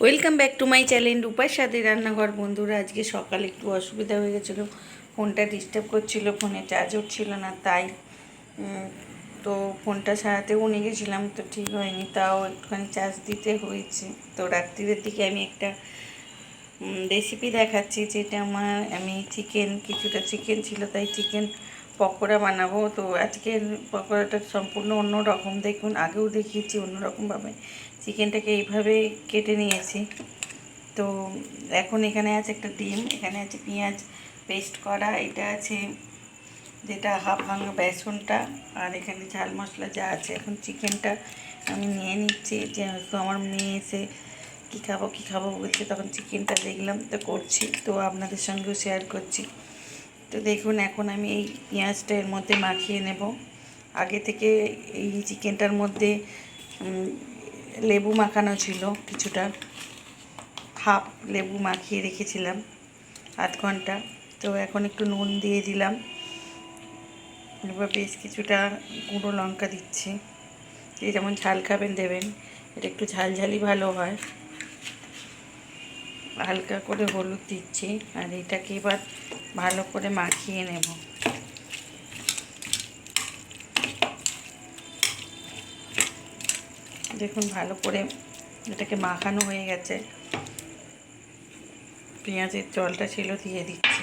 Welcome back to my channel রূপার সাথে রান্নাঘর। বন্ধুরা, আজকে সকালে একটু অসুবিধা হয়ে গেছিল। ফোনটা ডিস্টার্ব করছিল, ফোনে চার্জ উঠছিল না, তাই তো ফোনটা সারাতেও নিয়ে গেছিলাম তো ঠিক হয়নি, তাও একটুখানি চার্জ দিতে হয়েছে। তো রাত্রির দিকে আমি একটা রেসিপি দেখাচ্ছি, যেটা আমার, আমি চিকেন কিছুটা চিকেন ছিল, তাই চিকেন পকোড়া বানাবো। তো আজকের পকোড়াটা সম্পূর্ণ অন্য রকম দেখুন, আগেও দেখিয়েছি অন্যরকমভাবে। চিকেনটাকে এইভাবে কেটে নিয়েছি। তো এখন এখানে আছে একটা ডিম, এখানে আছে পেঁয়াজ পেস্ট করা, এটা আছে যেটা হাফ ভাঙা বেসনটা, আর এখানে ঝাল মশলা যা আছে। এখন চিকেনটা আমি নিয়ে নিচ্ছি। যেহেতু আমার মেয়ে এসে কী খাব কী খাব বলছে, তখন চিকেনটা দেখলাম, তো করছি। তো আপনাদের সঙ্গেও শেয়ার করছি। তো দেখুন, এখন আমি এই পেঁয়াজটা এর মধ্যে মাখিয়ে নেব। আগে থেকে এই চিকেনটার মধ্যে লেবু মাখানো ছিল কিছুটা। হাফ লেবু মাখিয়ে রেখেছিলাম, আধ ঘণ্টা। তো এখন একটু নুন দিয়ে দিলাম। এবার বেশ কিছুটা গুঁড়ো লঙ্কা দিচ্ছি। যে যেমন ঝাল খাবেন দেবেন, এটা একটু ঝালঝালি ভালো হয়। হালকা করে হলুদ দিচ্ছি আর এটাকে এবার ভালো করে মাখিয়ে নেব। দেখুন ভালো করে এটাকে মাখানো হয়ে গেছে। পেঁয়াজের জলটা ছিল দিয়ে দিচ্ছি।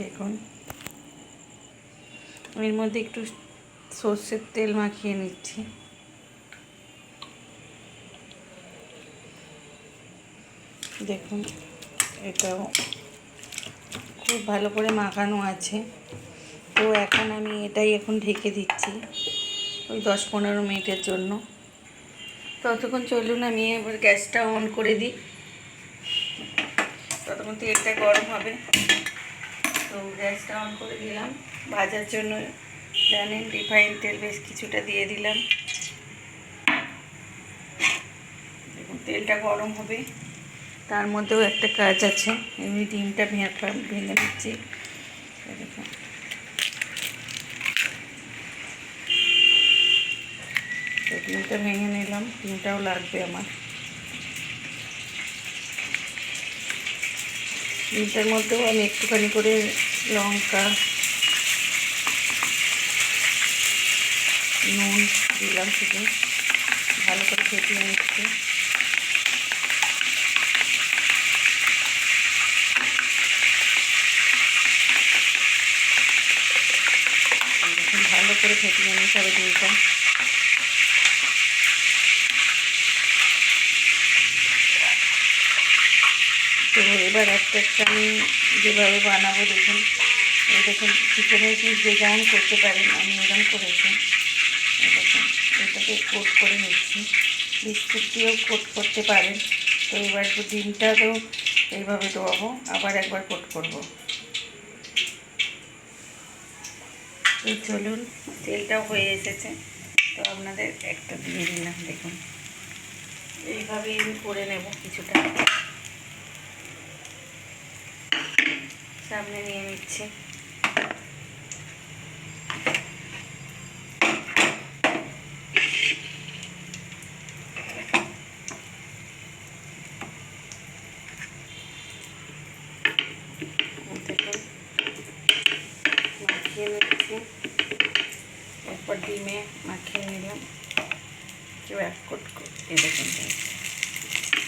দেখুন। এর মধ্যে একটু সর্ষের তেল মাখিয়ে নিচ্ছি। দেখুন, এটাও খুব ভালো করে মাখানো আছে। তো এখন আমি এটাই এখন ঢেকে দিচ্ছি ওই দশ পনেরো মিনিটের জন্য। ততক্ষণ চলুন, আমি এবার গ্যাসটা অন করে দিই। ততক্ষণ তেলটা গরম হবে। তো গ্যাসটা অন করে দিলাম। ভাজার জন্য জানেন, রিফাইন তেল বেশ কিছুটা দিয়ে দিলাম। তেলটা গরম হবে। তার মধ্যেও একটা কাজ আছে। এমনি ডিমটা ভেঙে ভেঙে দিচ্ছি। ডিমটা ভেঙে নিলাম। ডিমটাও লাগবে আমার। ডিমটার মধ্যেও আমি একটুখানি করে লঙ্কা নুন দিলাম শুধু। ভালো করে ফেটিয়ে নিচ্ছি। ভালো করে ফেটিয়ে নিতে হবে ডিমটা। তো এবার একটা একটা আমি যেভাবে বানাবো, দেখুন। দেখুন, চিকেনের পিস যে যেমন করতে পারেন, আমি এরকম করেছি। এটাকে কোট করে নিচ্ছি। বিস্কুট দিয়েও কোট করতে পারেন। তো এবার তো ডিমটাকেও এইভাবে দেওয়াবো। আবার একবার কোট করব। তো চলুন তেলটাও হয়ে এসেছে। তো আপনাদের একটা দিয়ে দিলাম, দেখুন। এইভাবেই আমি করে নেব কিছুটা। সামনে নিয়ে নিচ্ছি দেখুন মাখিয়ে নিচ্ছি এরপর ডিমে মাখিয়ে নিলাম কেউ এক কোট এ দেখুন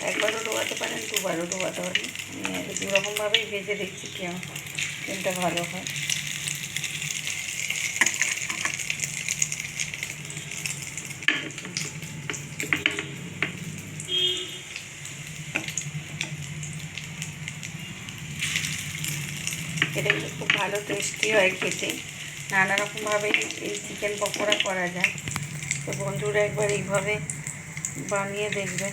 একবারও ডোবাতে পারেন দুবারও ডোবাতে পারেন আমি দু রকমভাবেই ভেজে দেখছি কেমন কোনটা ভালো হয় এটা কিন্তু খুব ভালো টেস্টি হয় খেতে নানা রকমভাবে এই চিকেন পকোড়া করা যায়। তো বন্ধুরা একবার এইভাবে বানিয়ে দেখবে।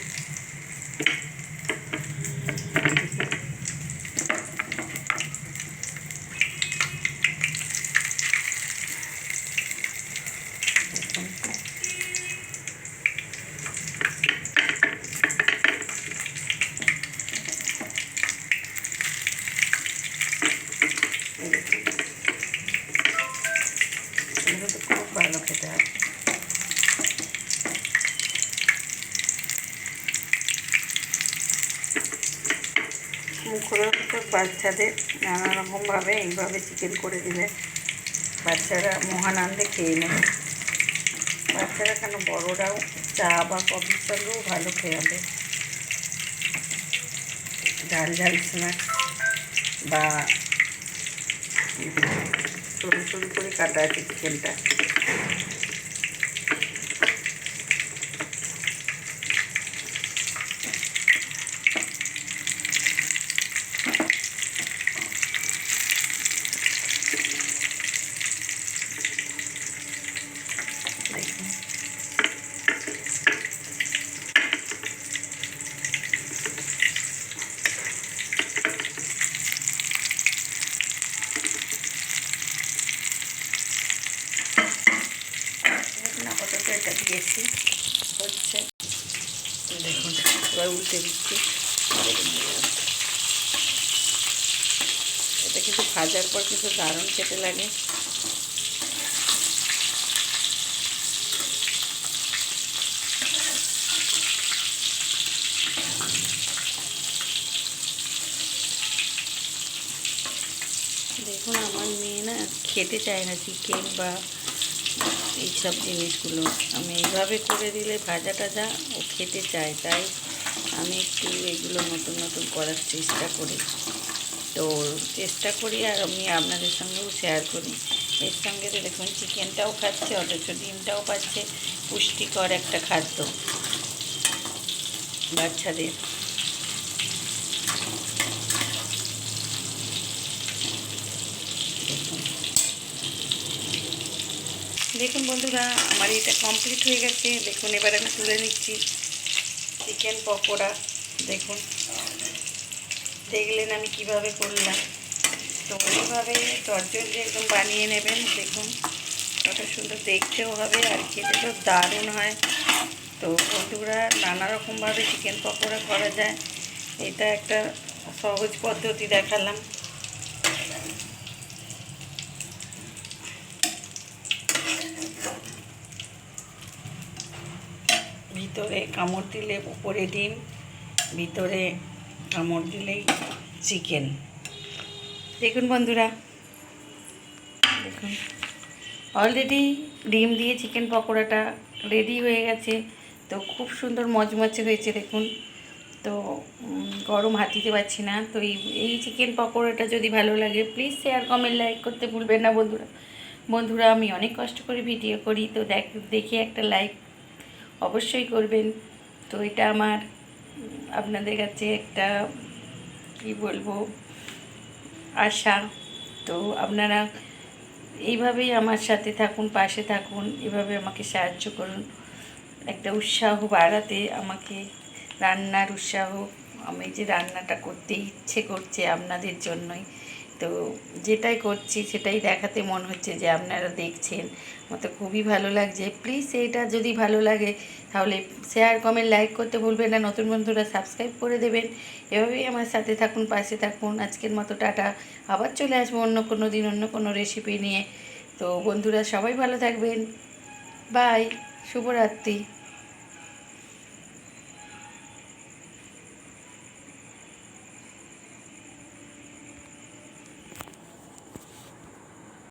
মুখরোচক বাচ্চাদের নানা রকমভাবে এইভাবে চিকেন করে দিলে বাচ্চারা মহানন্দে খেয়ে নেবে। বাচ্চারা কেন বড়রাও চা বা কফির সঙ্গেও ভালো খেয়ে হবে ঝাল ঝাল স্ন্যাক্স বা সরু সরু করে কাটা আছে চিকেনটা দেখুন দেখুন আপাতত এটা দিয়েছি হচ্ছে দেখুন এবার উল্টে দিচ্ছি। এটা কিন্তু ভাজার পর কিন্তু দারুণ খেতে লাগে। দেখুন, আমার মেয়ে না খেতে চায় না চিকেন বা এইসব জিনিসগুলো। আমি এইভাবে করে দিলে ভাজা টাজা ও খেতে চায়, তাই আমি একটু এগুলো নতুন নতুন করার চেষ্টা করি। তো চেষ্টা করি আর আমি আপনাদের সঙ্গেও শেয়ার করি। এর সঙ্গে তো দেখুন চিকেনটাও খাচ্ছে, অথচ ডিমটাও পাচ্ছে, পুষ্টিকর একটা খাদ্য বাচ্চাদের। দেখুন বন্ধুরা, আমার এটা কমপ্লিট হয়ে গেছে। দেখুন, এবার আমি তুলে নিচ্ছি। চিকেন পকোড়া, দেখুন। দেখলেন আমি কীভাবে করলাম। তো ওইভাবে দশজন যে একদম বানিয়ে নেবেন, দেখুন। কত সুন্দর দেখতেও হবে আর খেতে তো দারুণ হয়। তো বন্ধুরা নানা রকমভাবে চিকেন পকোড়া করা যায়। এটা একটা সহজ পদ্ধতি দেখালাম। ভিতরে কামড় দিলে উপরে ডিম, ভিতরে কামড় দিলেই চিকেন। দেখুন বন্ধুরা। দেখুন। অলরেডি ডিম দিয়ে চিকেন পকোড়াটা রেডি হয়ে গেছে। তো খুব সুন্দর মজমচে হয়েছে, দেখুন। তো গরম হাত দিতে পারছি না। তো এই এই চিকেন পকোড়াটা যদি ভালো লাগে প্লিজ শেয়ার কমেন্ট লাইক করতে ভুলবেন না বন্ধুরা। বন্ধুরা, আমি অনেক কষ্ট করে ভিডিও করি। তো দেখ, দেখে একটা লাইক অবশ্যই করবেন। তো এটা আমার আপনাদের কাছে একটা, কি বলব, আশা। তো আপনারা এইভাবেই আমার সাথে থাকুন, পাশে থাকুন, এভাবে আমাকে সাহায্য করুন। একটা উৎসাহ বাড়াতে আমাকে রান্নার উৎসাহ, আমি যে রান্নাটা করতে ইচ্ছে করছে আপনাদের জন্যই। তো যেটাই করছি সেটাই দেখাতে মন হচ্ছে যে আপনারা দেখছেন। আমার তো খুবই ভালো লাগছে। প্লিজ এটা যদি ভালো লাগে, তাহলে শেয়ার কমেন্ট লাইক করতে ভুলবেন না। নতুন বন্ধুরা সাবস্ক্রাইব করে দেবেন। এভাবেই আমার সাথে থাকুন, পাশে থাকুন। আজকের মতো টাটা। আবার চলে আসব অন্য কোনো দিন, অন্য কোনো রেসিপি নিয়ে। তো বন্ধুরা সবাই ভালো থাকবেন। বাই শুভরাত্রি।